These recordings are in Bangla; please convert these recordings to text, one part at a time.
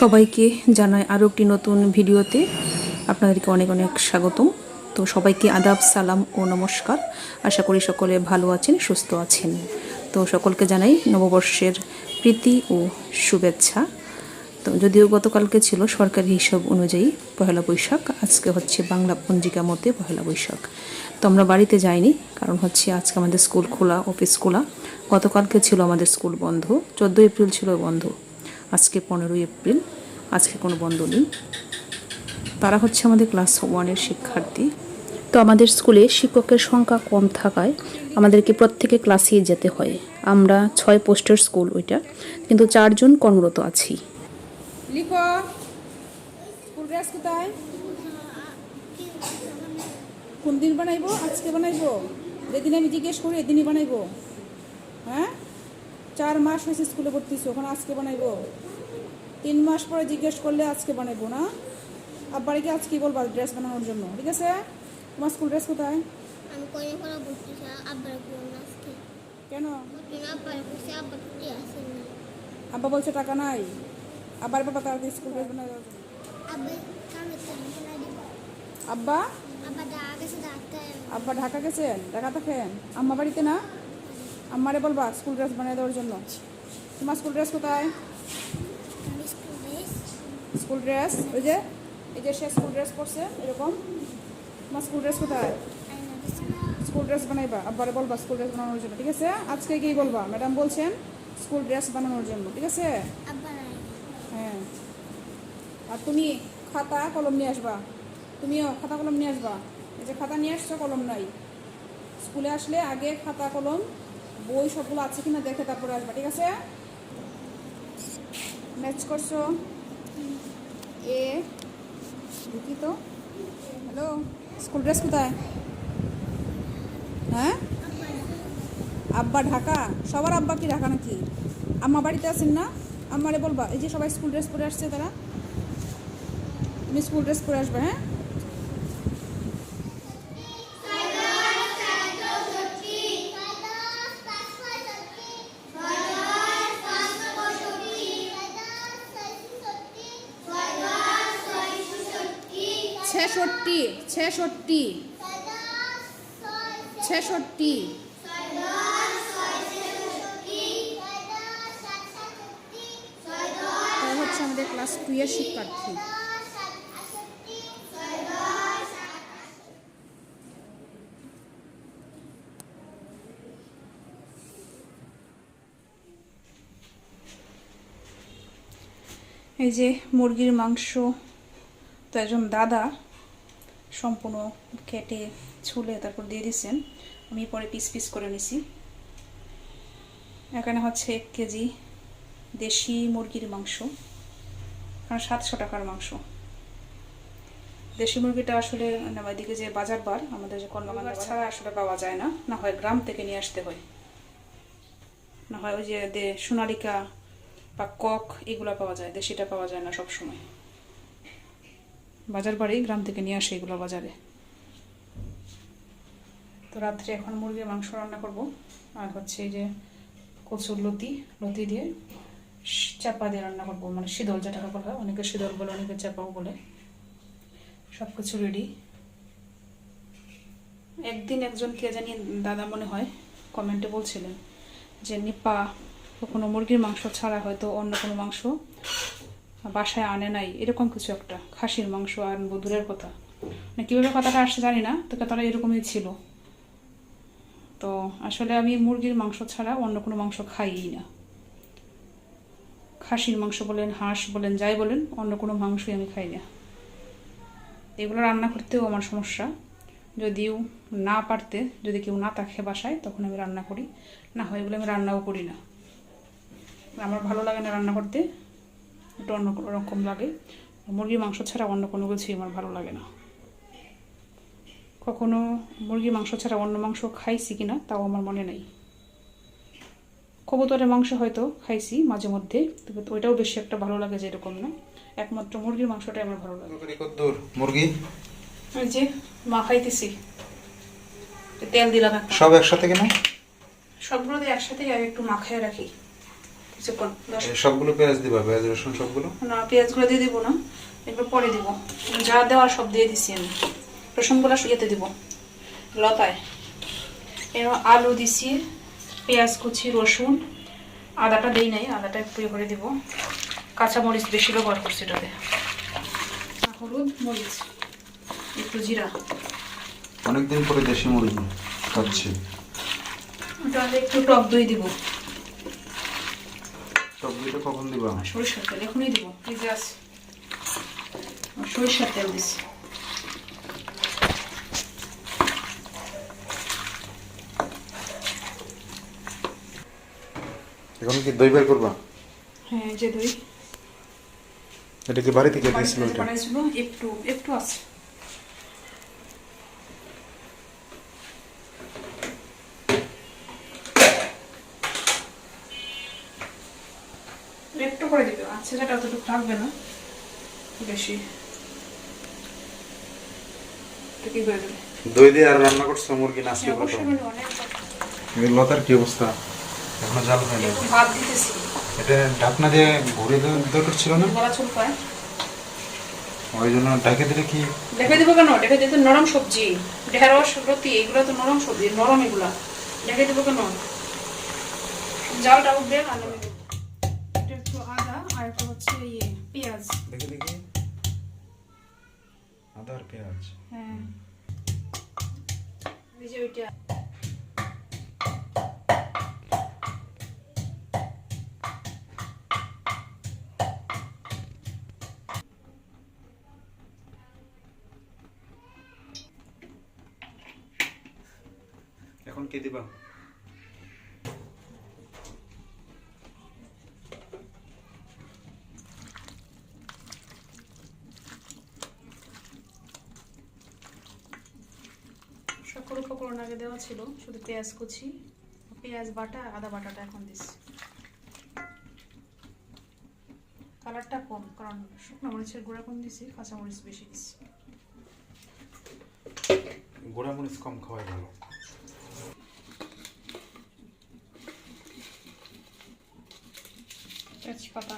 সবাইকে জানাই আরও একটি নতুন ভিডিওতে আপনাদেরকে অনেক অনেক স্বাগতম। তো সবাইকে আদাব, সালাম ও নমস্কার। আশা করি সকলে ভালো আছেন, সুস্থ আছেন। তো সকলকে জানাই নববর্ষের প্রীতি ও শুভেচ্ছা। তো যদিও গতকালকে ছিল সরকারি হিসাব অনুযায়ী পহেলা বৈশাখ, আজকে হচ্ছে বাংলা পঞ্জিকা মতে পহেলা বৈশাখ। তো আমরা বাড়িতে যাইনি, কারণ হচ্ছে আজকে আমাদের স্কুল খোলা, অফিস খোলা। গতকালকে ছিল আমাদের স্কুল বন্ধ চোদ্দ এপ্রিল ছিল বন্ধ। আজকে পনেরোই এপ্রিল, আজকে কোনো বন্ধ নেই। তারা হচ্ছে আমাদের ক্লাস ওয়ানের শিক্ষার্থী। তো আমাদের স্কুলে শিক্ষকের সংখ্যা কম থাকায় আমাদেরকে প্রত্যেকে ক্লাসে যেতে হয়। আমরা ছয় পোস্টের স্কুল ওইটা, কিন্তু চারজন কর্মরত আছি। কোন দিন বানাইবো? আজকে বানাইবো? যেদিন আমি জিজ্ঞেস করি, এদিনই বানাইবো। হ্যাঁ? চার মাস হয়েছে স্কুলে ভর্তি হইছো, ওখানে আজকে বানাইবো? তিন মাস পরে জিজ্ঞেস করলে আজকে বানাইবো না? আব্বারে কি আজকে বলবা ড্রেস বানানোর জন্য? ঠিক আছে? তোমার স্কুল ড্রেস কোথায়? আমি আব্বার আজকে। কেন? আব্বার আব্বার আব্বা বলছে টাকা নাই। আবার বাবা তাড়াতাড়ি স্কুল ড্রেস বানাই আব্বা? আব্বা ঢাকা গেছেন? ঢাকা থাকেন আম্মা বাড়িতে না? আম্মারে বলবা স্কুল ড্রেস বানিয়ে দেওয়ার জন্য। তোমার স্কুল ড্রেস কোথায়? স্কুল ড্রেস ওই যে, এই যে সে স্কুল ড্রেস পরছে, এরকম। তোমার স্কুল ড্রেস কোথায়? স্কুল ড্রেস বানাইবা, আব্বারে বলবা স্কুল ড্রেস বানানোর জন্য, ঠিক আছে? আজকে কি বলবা? ম্যাডাম বলছেন স্কুল ড্রেস বানানোর জন্য, ঠিক আছে? হ্যাঁ। আর তুমি খাতা, কলম নিয়ে আসবা। তুমিও খাতা, কলম নিয়ে আসবা। এই যে খাতা নিয়ে আসছো, কলম নাই। স্কুলে আসলে আগে খাতা, কলম বই সবগুলো আছে কিনা দেখে তারপরে আসবা, ঠিক আছে? ম্যাচ করছ? এ দেখি তো হ্যালো স্কুল ড্রেস কোথায়? হ্যাঁ? আব্বা ঢাকা? সবার আব্বা কি ঢাকা নাকি? আম্মা বাড়িতে আছেন না? আম্মারে বলবা, এই যে সবাই স্কুল ড্রেস পরে আসছে তারা। তুমি স্কুল ড্রেস পরে আসবে হ্যাঁ? ছেষট্টি ছেষট্টি ছেষট্টি। হচ্ছে আমাদের ক্লাস টু এর শিক্ষার্থী। এই যে মুরগির মাংস, তো একজন দাদা সম্পূর্ণ কেটে ছুলে তারপর দিয়ে দিয়েছেন আমি পরে পিস পিস করে নিছি। এখানে হচ্ছে এক কেজি দেশি মুরগির মাংস কারণ সাতশো টাকার মাংস। দেশি মুরগিটা আসলে এদিকে যে বাজার বার আমাদের যে কর্মকাণ্ড ছাড়া আসলে পাওয়া যায় না। না হয় গ্রাম থেকে নিয়ে আসতে হয়। না হয় ওই যে সোনালিকা বা কক এগুলো পাওয়া যায়। দেশিটা পাওয়া যায় না সব সময় বাজার বাড়ি গ্রাম থেকে নিয়ে আসে এগুলো বাজারে। তো রাত্রে এখন মুরগির মাংস রান্না করব। আর হচ্ছে যে কচুর লতি লতি দিয়ে চাপা দিয়ে রান্না করব। মানে শীতল যেটাকে বলা হয়, অনেকে শীতল বলে, অনেকে চাপাও বলে। সব কিছু রেডি একদিন একজন কে জানি দাদা মনে হয় কমেন্টে বলছিলেন যে, নিপা, কোনো মুরগির মাংস ছাড়া হয়তো অন্য কোনো মাংস বাসায় আনে নাই, এরকম কিছু একটা। খাসির মাংস আর বধুরের কথা। মানে কীভাবে কথাটা আসছে জানি না, তো তারা এরকমই ছিল। তো আসলে আমি মুরগির মাংস ছাড়া অন্য কোনো মাংস খাইই না। খাসির মাংস বলেন, হাঁস বলেন, যাই বলেন, অন্য কোনো মাংসই আমি খাই না। এগুলো রান্না করতেও আমার সমস্যা। যদিও না পারতে, যদি কেউ না থাকে বাসায়, তখন আমি রান্না করি। না হয় এগুলো আমি রান্নাও করি না। আমার ভালো লাগে না রান্না করতে। একটু অন্য রকম লাগে। মুরগির মাংস ছাড়া অন্য কোনো কিছুই আমার ভালো লাগে না। কখনো মুরগির মাংস ছাড়া অন্য মাংস খাইছি কিনা তাও আমার মনে নেই। কবুতরের মাংস হয়তো খাইছি মাঝে মধ্যে তবে ওইটাও বেশি একটা ভালো লাগে যে এরকম না। একমাত্র মুরগির মাংসটাই আমার ভালো লাগে। মুরগি? ওই যে মা খাইতেছি। তেল দিলাম সব একসাথে কেন? সবগুলো একসাথে আর একটু মাখায় রাখি। কিছুক্ষণ সবগুলো পেঁয়াজ দিবা পেঁয়াজ রসুন সবগুলো? না পেঁয়াজগুলো দিয়ে দিব না। এরপর পরে দিব। যা দেওয়ার সব দিয়ে দিছি আমি। রসুনগুলো ইয়েতে দিব। লতায়। এবার আলু দিছি পেঁয়াজ কুচি রসুন। আদাটা দেই নাই আদাটা একটু ইয়ে করে দিব। কাঁচা মরিচ বেশি ব্যবহার করছি এটাতে। আর হলুদ মরিচ একটু জিরা। অনেকদিন পরে দেশি মুরগি খাচ্ছি। তাহলে একটু টক দই দিব। টক কখন দিবা? সরিষার তেল এখনই দিব ফ্রিজে আছে সরিষার তেল দিছি। এখন কি দই বের করবা? হ্যাঁ যে দই। এটা কি বাড়ি থেকে দিয়েছিল একটু একটু আছে। একটু করে দিবে। আচ্ছা যেটা অতটুকু থাকবে না। বেশি। একটু কি করে দেবে? দই দিয়ে আর রান্না করছ মুরগি লতার কি অবস্থা? এখনও জাল হয়নি। ভাত দিতেছি। এটা ঢাকনা দিয়ে ঘুরে দরকার ছিল না? গলা চুলকায়। ওই জন্য ঢাকে দিলে কি? দেখে দিব কেন? দেখে দিতে নরম সবজি। ঢেঁড়স রতি এগুলো তো নরম সবজি নরম এগুলা। দেখে দিব কেন? জালটা উঠবে আর ইয়ে পেঁয়াজ। দেখি দেখি। আদা আর পেঁয়াজ। হ্যাঁ। এই যে ওইটা। এখন কে দিবা? সকল উপকরণ আগে দেওয়া ছিল শুধু পেঁয়াজ কুচি। পেঁয়াজ বাটা আদা বাটাটা এখন দিচ্ছি। কালারটা কম কারণ শুকনো মরিচের গুঁড়া কম দিছি কাঁচা মরিচ বেশি দিছি গোড়া মরিচ কম খাওয়াই ভালো। তেজপাতা।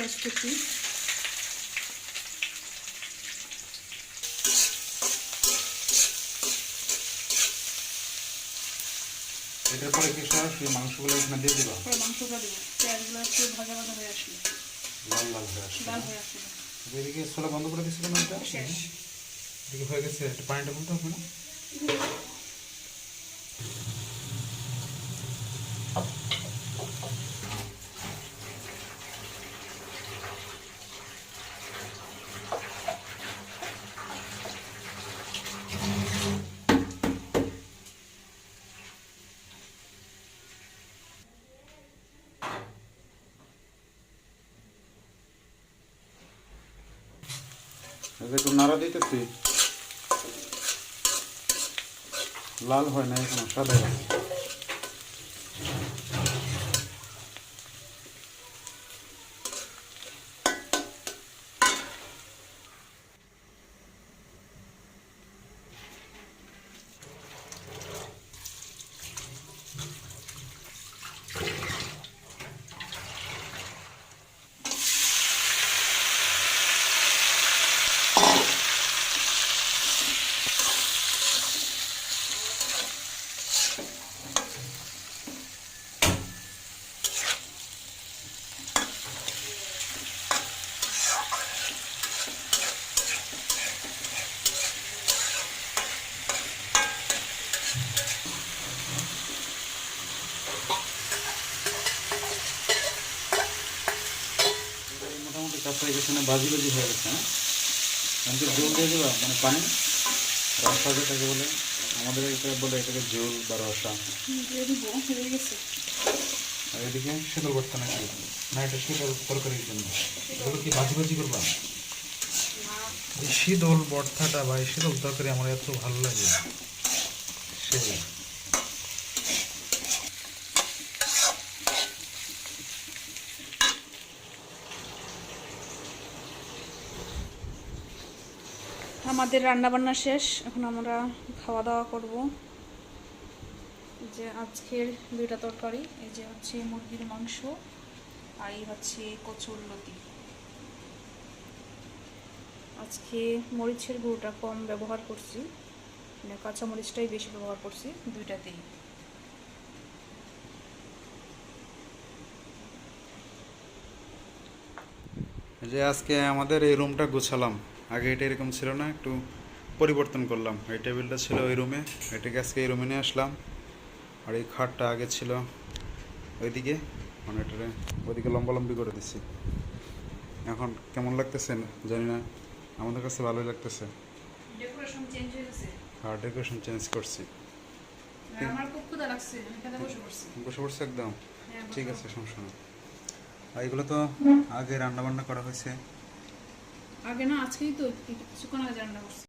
পেঁয়াজ কুচি এটার পরে কি সরাসরি মাংসগুলো এখানে দিয়ে দিবা? পরে মাংসটা দেবো। পেঁয়াজগুলো একটু ভাজা ভাজা হয়ে আসলে লাল লাল হয়ে আসবে লাল হয়ে আসলে এদিকে ছোলা বন্ধ করে দিয়েছিলাম এটা এদিকে হয়ে গেছে একটু পানিটা বলতে হবে না? একটু নাড়া দিতেছি। লাল হয় না এখনও সাদা আছে। এই মোটামুটি কাজ হয়ে গেছে না বাজি বাজি হয়ে গেছে হ্যাঁ? আমি তো জল দিয়ে দেবা মানে পানি রসা যেটাকে বলে, আমাদের এটা বলে এটাকে জল বা রসা। আর এদিকে শীতল করতে নাকি? না, এটা শীতল তরকারির জন্য। এগুলো কি ভাজি ভাজি করবা? এই শীতল ভর্তাটা বা এই শীতল তরকারি আমার এত ভালো লাগে। সেই। আমাদের রান্না বান্না শেষ। এখন আমরা খাওয়া দাওয়া করব যে আজকের দুইটা তরকারি, এই যে হচ্ছে মুরগির মাংস আর এই হচ্ছে কচুর লতি। আজকে মরিচের গুঁড়োটা কম ব্যবহার করছি মানে কাঁচা মরিচটাই বেশি ব্যবহার করছি, দুইটাতেই। যে আজকে আমাদের এই রুমটা গুছালাম। আগে এটা এরকম ছিল না একটু পরিবর্তন করলাম। এই টেবিলটা ছিল ওই রুমে এটাকে আজকে এই রুমে নিয়ে আসলাম। আর এই খাটটা আগে ছিল ওইদিকে মানে এটারে ওইদিকে লম্বালম্বি করে দিচ্ছি এখন কেমন লাগতেছে জানি না আমাদের কাছে ভালোই লাগতেছে। আর ডেকোরেশন চেঞ্জ করছি। খেতে বসে পড়ছে। একদম। হ্যাঁ, ঠিক আছে সমস্যা নেই। আর এগুলো তো আগে রান্না বান্না করা হয়েছে। আগে না আজকেই তো কিছুক্ষণ আগে রান্না করছি